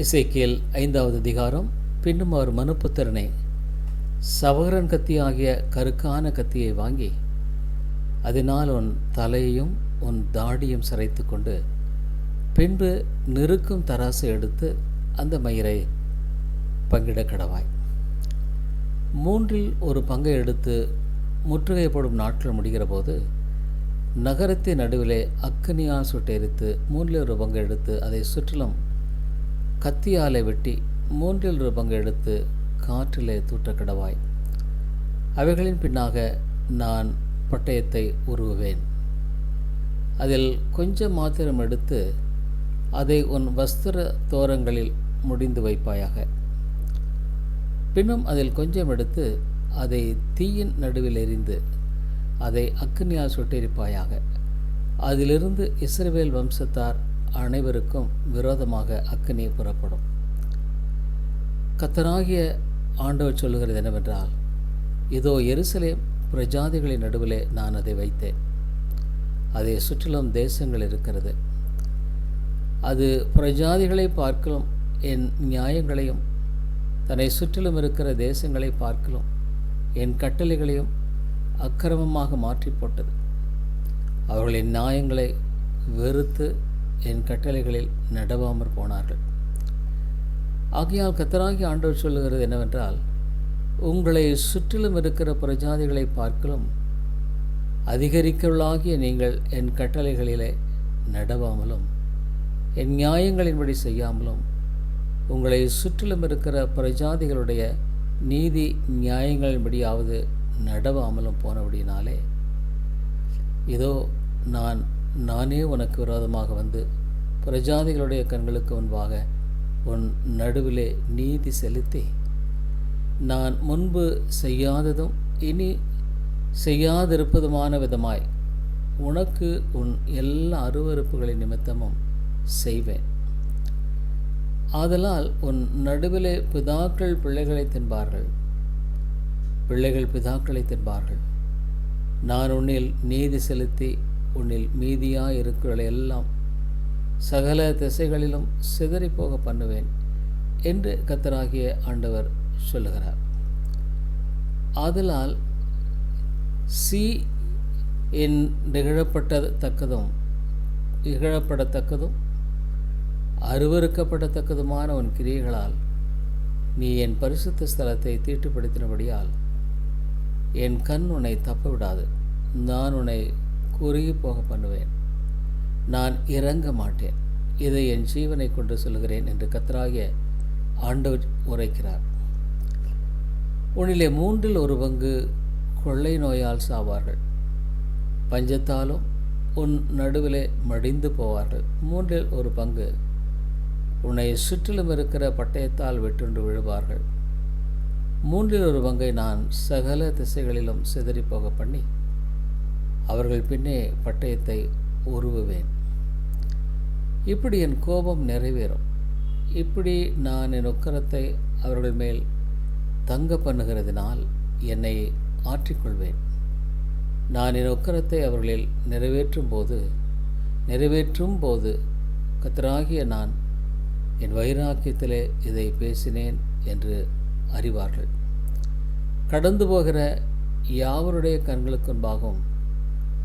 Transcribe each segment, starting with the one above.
இசைக்கியல் ஐந்தாவது அதிகாரம். பின்னும் அவர் மனுப்புத்திறனை சவகரன் கத்தி ஆகிய கருக்கான கத்தியை வாங்கி அதனால் உன் தலையையும் உன் தாடியும் சிரைத்து கொண்டு பின்பு நெருக்கும் தராசு எடுத்து அந்த மயிரை பங்கிட கடவாய். மூன்றில் ஒரு பங்கை எடுத்து முற்றுகைப்படும் நாட்கள் முடிகிற போது நகரத்தின் நடுவிலே அக்கனியால் சுட்டெரித்து மூன்றில் ஒரு பங்கை எடுத்து அதை சுற்றிலும் கத்தியாலை வெட்டி மூன்றில் ஒரு பங்கு எடுத்து காற்றிலே தூற்ற கிடவாய் அவைகளின் பின்னாக நான் பட்டயத்தை உருவுவேன். அதில் கொஞ்சம் மாத்திரம் எடுத்து அதை உன் வஸ்திர தோரங்களில் முடிந்து வைப்பாயாக. பின்னும் அதில் கொஞ்சம் எடுத்து அதை தீயின் நடுவில் எறிந்து அதை அக்னியால் சுட்டிருப்பாயாக. அதிலிருந்து இஸ்ரவேல் வம்சத்தார் அனைவருக்கும் விரோதமாக அக்கினி புறப்படும். கத்தராகிய ஆண்டவர் சொல்லுகிறது என்னவென்றால் இதோ எருசலேம் பிரஜாதிகளின் நடுவிலே நான் அதை வைத்தேன். அதை சுற்றிலும் தேசங்கள் இருக்கிறது. அது பிரஜாதிகளை பார்க்கலும் என் நியாயங்களையும் தன்னை சுற்றிலும் இருக்கிற தேசங்களை பார்க்கலும் என் கட்டளைகளையும் அக்கிரமமாக மாற்றி போட்டது. அவர்களின் நியாயங்களை வெறுத்து என் கட்டளைகளில் நடவாமற் போனார்கள். ஆகையால் கத்தராகி ஆண்டவர் சொல்லுகிறது என்னவென்றால் உங்களை சுற்றிலும் இருக்கிற பிரஜாதிகளை பார்க்கலும் அதிகரிக்கலாகிய நீங்கள் என் கட்டளைகளிலே நடவாமலும் என் நியாயங்களின்படி செய்யாமலும் உங்களை சுற்றிலும் இருக்கிற பிரஜாதிகளுடைய நீதி நியாயங்களின்படியாவது நடவாமலும் போனபடினாலே இதோ நான் நானே உனக்கு விரோதமாக வந்து பிரஜாதிகளுடைய கண்களுக்கு முன்பாக உன் நடுவிலே நீதி செலுத்தி நான் முன்பு செய்யாததும் இனி செய்யாதிருப்பதுமான விதமாய் உனக்கு உன் எல்லா அருவறுப்புகளின் நிமித்தமும் செய்வேன். ஆதலால் உன் நடுவிலே பிதாக்கள் பிள்ளைகளை தின்பார்கள். பிள்ளைகள் பிதாக்களை தின்பார்கள். நான் உன்னில் நீதி செலுத்தி உன்னில் மீதியாக இருக்கிற எல்லாம் சகல திசைகளிலும் சிதறிப்போக பண்ணுவேன் என்று கத்தராகிய ஆண்டவர் சொல்லுகிறார். ஆதலால் சி என் நிகழப்பட்டத்தக்கதும் இகழப்படத்தக்கதும் அருவறுக்கப்படத்தக்கதுமான உன் கிரியைகளால் நீ என் பரிசுத்த ஸ்தலத்தை தீட்டுப்படுத்தினபடியால் என் கண் உன்னை தப்ப விடாது நான் உன்னை குறுகி போக பண்ணுவேன். நான் இறங்க மாட்டேன். இதை என் ஜீவனை கொண்டு சொல்கிறேன் என்று கத்தராகிய ஆண்டவர் உரைக்கிறார். உன்னிலே மூன்றில் ஒரு பங்கு கொள்ளை நோயால் சாவார்கள். பஞ்சத்தாலும் உன் நடுவிலே மடிந்து போவார்கள். மூன்றில் ஒரு பங்கு உன்னை சுற்றிலும் இருக்கிற பட்டயத்தால் வெட்டுண்டு விழுவார்கள். மூன்றில் ஒரு பங்கை நான் சகல திசைகளிலும் சிதறிப்போக பண்ணி அவர்கள் பின்னே பட்டயத்தை உருவுவேன். இப்படி என் கோபம் நிறைவேறும். இப்படி நான் என் உக்கரத்தை அவர்கள் மேல் தங்க பண்ணுகிறதினால் என்னை ஆற்றிக்கொள்வேன். நான் என் உக்கரத்தை அவர்களில் நிறைவேற்றும் போது நிறைவேற்றும் போது கத்தராகிய நான் என் வைராக்கியத்திலே இதை பேசினேன் என்று அறிவார்கள். கடந்து போகிற யாவருடைய கண்களுக்கு முன்பாகவும்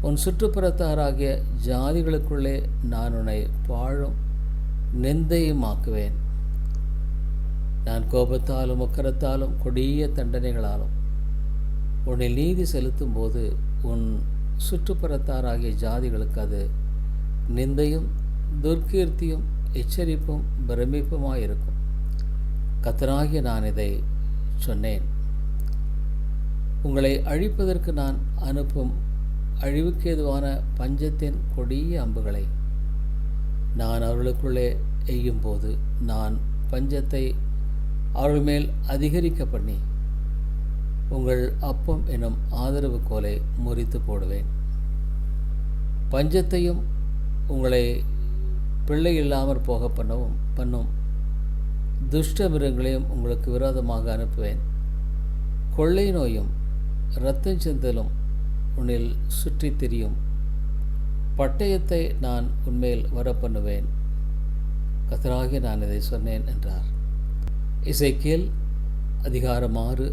உன் சுற்றுப்புறத்தாராகிய ஜாதிகளுக்குள்ளே நான் உன்னை பாழும் நிந்தையுமாக்குவேன். நான் கோபத்தாலும் உக்கரத்தாலும் கொடிய தண்டனைகளாலும் உன்னை நீதி செலுத்தும் போது உன் சுற்றுப்புறத்தாராகிய ஜாதிகளுக்கு அது நிந்தையும் துர்க்கீர்த்தியும் எச்சரிப்பும் பிரமிப்புமாயிருக்கும். கத்தனாகிய நான் இதை சொன்னேன். உங்களை அழிப்பதற்கு நான் அனுப்பும் அழிவுக்கு எதுவான பஞ்சத்தின் கொடிய அம்புகளை நான் அவர்களுக்குள்ளே எய்யும்போது நான் பஞ்சத்தை அவர்கள் மேல் அதிகரிக்க பண்ணி உங்கள் அப்பம் எனும் ஆதரவு கோலை முறித்து போடுவேன். பஞ்சத்தையும் உங்களை பிள்ளை இல்லாமற் போக பண்ணவும் பண்ணும் துஷ்ட மிருகங்களையும் உங்களுக்கு விரோதமாக அனுப்புவேன். கொள்ளை நோயும் இரத்தம் சிந்தலும் உன்னில் சுற்றி திரியும். பட்டயத்தை நான் உன்மேல் வரப்பண்ணுவேன். கத்தராகி நான் இதை சொன்னேன் என்றார். இசைக்கேல் அதிகாரம் ஆறு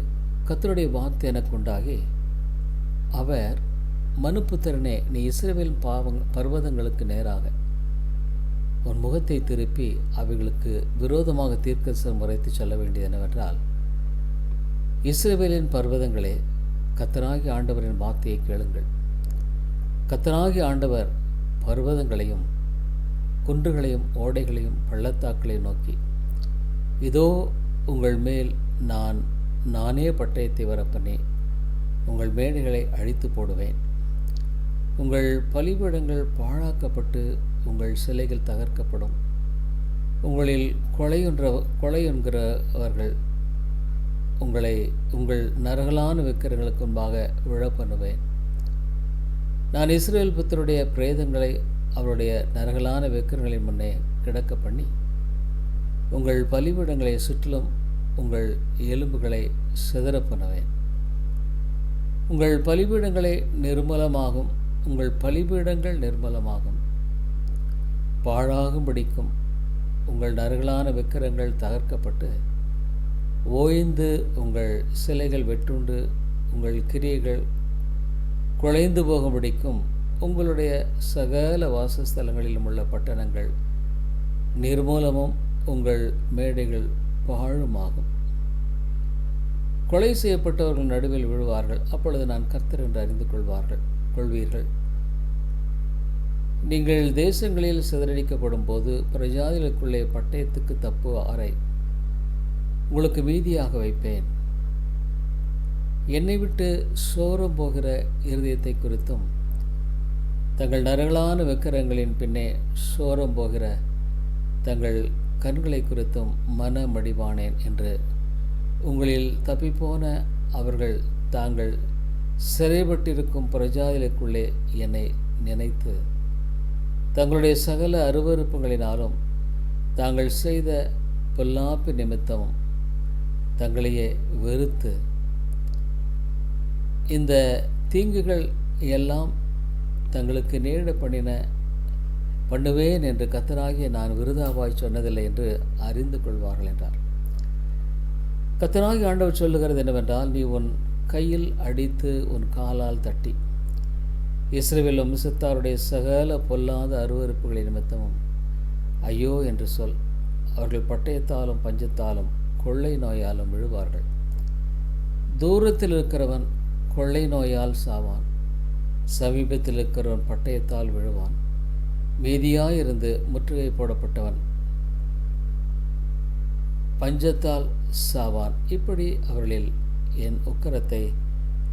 கத்தருடைய வார்த்தை எனக்கு உண்டாகி அவர் மனுப்புத்திறனே நீ இஸ்ரேவேல் பாவங் பர்வதங்களுக்கு நேராக உன் முகத்தை திருப்பி அவைகளுக்கு விரோதமாக தீர்க்கசம் முறைத்து சொல்ல வேண்டியது என்னவென்றால் இஸ்ரேவேலின் பர்வதங்களே கத்தராகி ஆண்டவரின் வார்த்தையை கேளுங்கள். கத்தராகி ஆண்டவர் பர்வதங்களையும் குன்றுகளையும் ஓடைகளையும் பள்ளத்தாக்களையும் நோக்கி இதோ உங்கள் மேல் நான் நானே பட்டயத்தை வரப்பனே உங்கள் மேடைகளை அழித்து போடுவேன். உங்கள் பலிபீடங்கள் பாழாக்கப்பட்டு உங்கள் சிலைகள் தகர்க்கப்படும். உங்களில் கொலையுன்ற கொலையுண்கிறவர்கள் உங்களை உங்கள் நரகலான விக்கிரங்களுக்கு முன்பாக விழ பண்ணுவேன். நான் இஸ்ரேல் புத்தருடைய பிரேதங்களை அவருடைய நரகலான விக்கிரங்களின் முன்னே கிடக்க பண்ணி உங்கள் பலிபீடங்களை சுற்றிலும் உங்கள் எலும்புகளை சிதற பண்ணுவேன். உங்கள் பலிபீடங்களை நிர்மலமாகும் உங்கள் பலிபீடங்கள் நிர்மலமாகும். பாழாகும் பிடிக்கும் உங்கள் நரகலான விக்கிரங்கள் தகர்க்கப்பட்டு ஓய்ந்து உங்கள் சிலைகள் வெட்டுண்டு உங்கள் கிரியைகள் குலைந்து போகும்படிக்கும் உங்களுடைய சகல வாசஸ்தலங்களிலும் உள்ள பட்டணங்கள் நிர்மூலமும் உங்கள் மேடைகள் பாழுமாகும் கொலை செய்யப்பட்டவர்கள் நடுவில் விழுவார்கள். அப்பொழுது நான் கர்த்தர் என்று அறிந்து கொள்வார்கள் கொள்வீர்கள். நீங்கள் தேசங்களில் சிதறடிக்கப்படும் போது பிரஜாதிகளுக்குள்ளே பட்டயத்துக்கு தப்பு அறை. உங்களுக்கு மீதியாக வைப்பேன். என்னை விட்டு சோரம் போகிற இருதயத்தை குறித்தும் தங்கள் நரகலான விக்கிரங்களின் பின்னே சோரம் போகிற தங்கள் கண்களை குறித்தும் மன மடிவானேன் என்று உங்களில் தப்பிப்போன அவர்கள் தாங்கள் சிறைப்பட்டிருக்கும் பிரஜாதிகளுக்குள்ளே என்னை நினைத்து தங்களுடைய சகல அருவறுப்புகளினாலும் தாங்கள் செய்த பொல்லாப்பு நிமித்தமும் தங்களையே வெறுத்து இந்த தீங்குகள் எல்லாம் தங்களுக்கு நேரிட பண்ணின பண்ணுவேன் என்று கத்தராகிய நான் விருதாவாய் சொன்னதில்லை என்று அறிந்து கொள்வார்கள் என்றார். கத்தராகி ஆண்டவர் சொல்லுகிறது என்னவென்றால் நீ உன் கையில் அடித்து உன் காலால் தட்டி இஸ்ரேவில் வம்சத்தாருடைய சகல பொல்லாத அருவறுப்புகளை நிமித்தமும் ஐயோ என்று சொல். அவர்கள் பட்டயத்தாலும் பஞ்சத்தாலும் கொள்ளை நோயாலும் விழுவார்கள். தூரத்தில் இருக்கிறவன் கொள்ளை நோயால் சாவான். சமீபத்தில் இருக்கிறவன் பட்டயத்தால் விழுவான். மீதியாயிருந்து முற்றுகை போடப்பட்டவன் பஞ்சத்தால் சாவான். இப்படி அவர்களில் என் உக்கரத்தை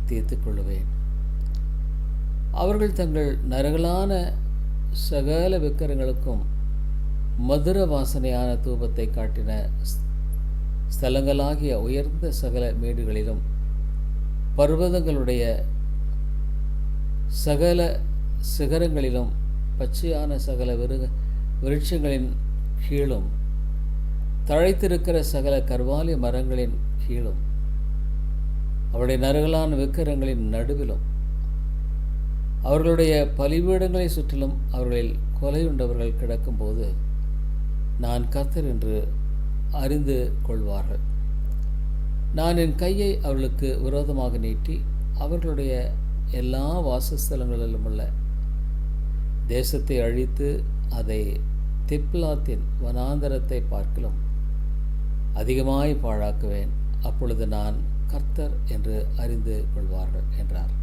தீர்த்து கொள்ளுவேன். அவர்கள் தங்கள் நரகலான சகல விக்கரங்களுக்கும் மதுர வாசனையான தூபத்தை காட்டின ஸ்தலங்களாகிய உயர்ந்த சகல மேடுகளிலும் பர்வதங்களுடைய சகல சிகரங்களிலும் பச்சையான சகல விருக விருட்சங்களின் கீழும் தழைத்திருக்கிற சகல கர்வாலி மரங்களின் கீழும் அவருடைய நறுகலான விக்கிரங்களின் நடுவிலும் அவர்களுடைய பலிபீடங்களை சுற்றிலும் அவர்களில் கொலையுண்டவர்கள் கிடக்கும்போது நான் கர்த்தர் என்று அறிந்து கொள்வார்கள். நான் என் கையை அவர்களுக்கு விரோதமாக நீட்டி அவர்களுடைய எல்லா வாசஸ்தலங்களிலும் உள்ள தேசத்தை அழித்து அதை திப்லாத்தின் வனாந்தரத்தை பார்க்கலும் அதிகமாய் பாழாக்குவேன். அப்பொழுது நான் கர்த்தர் என்று அறிந்து கொள்வார்கள் என்றார்.